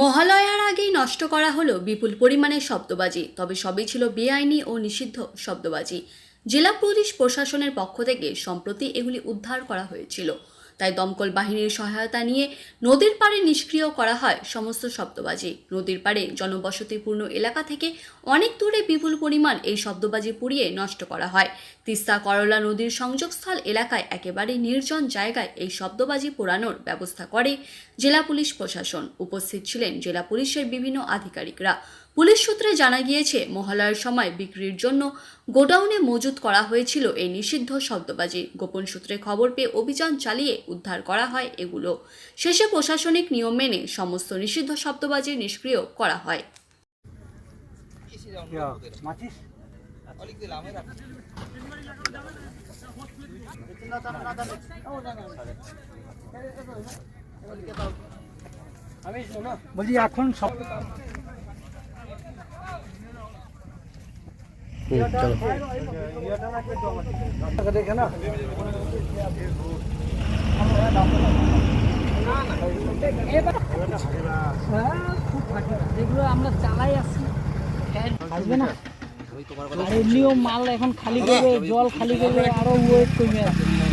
মহালয়ার আগেই নষ্ট করা হলো বিপুল পরিমাণে শব্দবাজি, তবে সবই ছিল বেআইনি ও নিষিদ্ধ শব্দবাজি। জেলা পুলিশ প্রশাসনের পক্ষ থেকে সম্প্রতি এগুলি উদ্ধার করা হয়েছিল। তাই দমকল বাহিনীর সহায়তা নিয়ে নদীর পাড়ে নিষ্ক্রিয় করা হয় সমস্ত শব্দবাজি। নদীর পাড়ে জনবসতিপূর্ণ এলাকা থেকে অনেক দূরে বিপুল পরিমাণ এই শব্দবাজি পুড়িয়ে নষ্ট করা হয়। তিস্তা করলা নদীর সংযোগস্থল এলাকায় একেবারে নির্জন জায়গায় এই শব্দবাজি পোড়ানোর ব্যবস্থা করে জেলা পুলিশ প্রশাসন। উপস্থিত ছিলেন জেলা পুলিশের বিভিন্ন আধিকারিকরা। পুলিশ সূত্রে জানা গিয়েছে মহালয়ার সময় বিক্রির জন্য গোডাউনে মজুত করা হয়েছিল এই নিষিদ্ধ শব্দবাজি। গোপন সূত্রে খবর পেয়ে অভিযান চালিয়ে উদ্ধার করা হয় এগুলো। শেষে প্রশাসনিক নিয়ম মেনে সমস্ত নিষিদ্ধ শব্দবাজি নিষ্ক্রিয় করা হয়। মাছিস বলছি এখন সব দেখে না যেগুলো আমরা চালাই আসছি আসবে মাল এখন খালি করবে জল খালি করবে আরও ওয়েট কমে আসবে